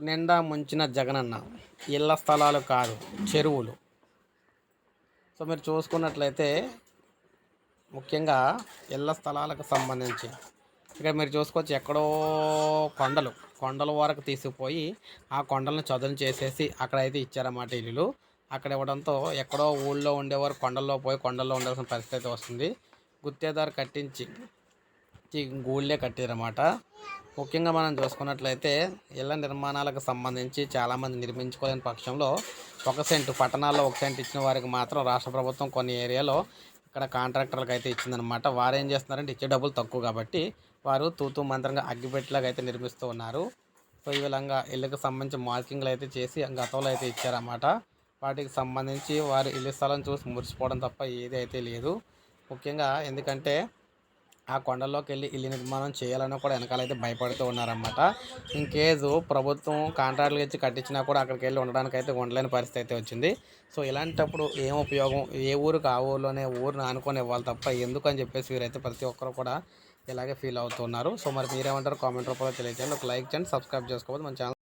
నిండా ముంచిన జగనన్న. ఇళ్ళ స్థలాలు కాదు చెరువులు. సో మీరు చూసుకున్నట్లయితే ముఖ్యంగా ఇళ్ళ స్థలాలకు సంబంధించి ఇక్కడ మీరు చూసుకోవచ్చు ఎక్కడో కొండలు. కొండల వరకు తీసుకుపోయి ఆ కొండలను చదును చేసేసి అక్కడైతే ఇచ్చారన్నమాట ఇల్లులు. అక్కడ ఇవ్వడంతో ఎక్కడో ఊళ్ళో ఉండేవారు కొండల్లో పోయి కొండల్లో ఉండాల్సిన పరిస్థితి వస్తుంది. గుత్తేదారు కట్టించి గూళ్ళే కట్టారన్నమాట. ముఖ్యంగా మనం చూసుకున్నట్లయితే ఇళ్ళ నిర్మాణాలకు సంబంధించి చాలామంది నిర్మించుకోలేని పక్షంలో ఒక సెంటు పట్టణాల్లో ఒక సెంటు ఇచ్చిన వారికి మాత్రం రాష్ట్ర ప్రభుత్వం కొన్ని ఏరియాలో ఇక్కడ కాంట్రాక్టర్లకు అయితే ఇచ్చిందనమాట వారు ఏం చేస్తున్నారంటే ఇచ్చే డబ్బులు తక్కువ కాబట్టి వారు తూతూ మంత్రంగా అగ్గిపెట్టెలాగా అయితే నిర్మిస్తూ ఉన్నారు. సో ఈ విధంగా ఇళ్ళకి సంబంధించి మార్కింగ్లు అయితే చేసి గతంలో అయితే ఇచ్చారన్నమాట. వాటికి సంబంధించి వారు ఇల్లు స్థలం చూసి మురిసిపోవడం తప్ప ఏది అయితే లేదు. ముఖ్యంగా ఎందుకంటే ఆ కొండల్లోకి వెళ్ళి ఇల్లు నిర్మాణం చేయాలని కూడా వెనకాలైతే భయపడుతూ ఉన్నారన్నమాట. ఇంకేజు ప్రభుత్వం కాంట్రాక్ట్లు ఇచ్చి కట్టించినా కూడా అక్కడికి వెళ్ళి ఉండడానికి అయితే ఉండలేని పరిస్థితి అయితే వచ్చింది. సో ఇలాంటప్పుడు ఏం ఉపయోగం? ఏ ఊరికి ఆ ఊరిలోనే ఊరిని ఆనుకొని ఇవ్వాలి తప్ప ఎందుకు అని చెప్పేసి వీరైతే ప్రతి ఒక్కరు కూడా ఇలాగే ఫీల్ అవుతున్నారు. సో మరి మీరేమంటారు కామెంట్ రూపంలో తెలియజేయండి. ఒక లైక్ చేయండి సబ్స్క్రైబ్ చేసుకోవద్దు. మన ఛానల్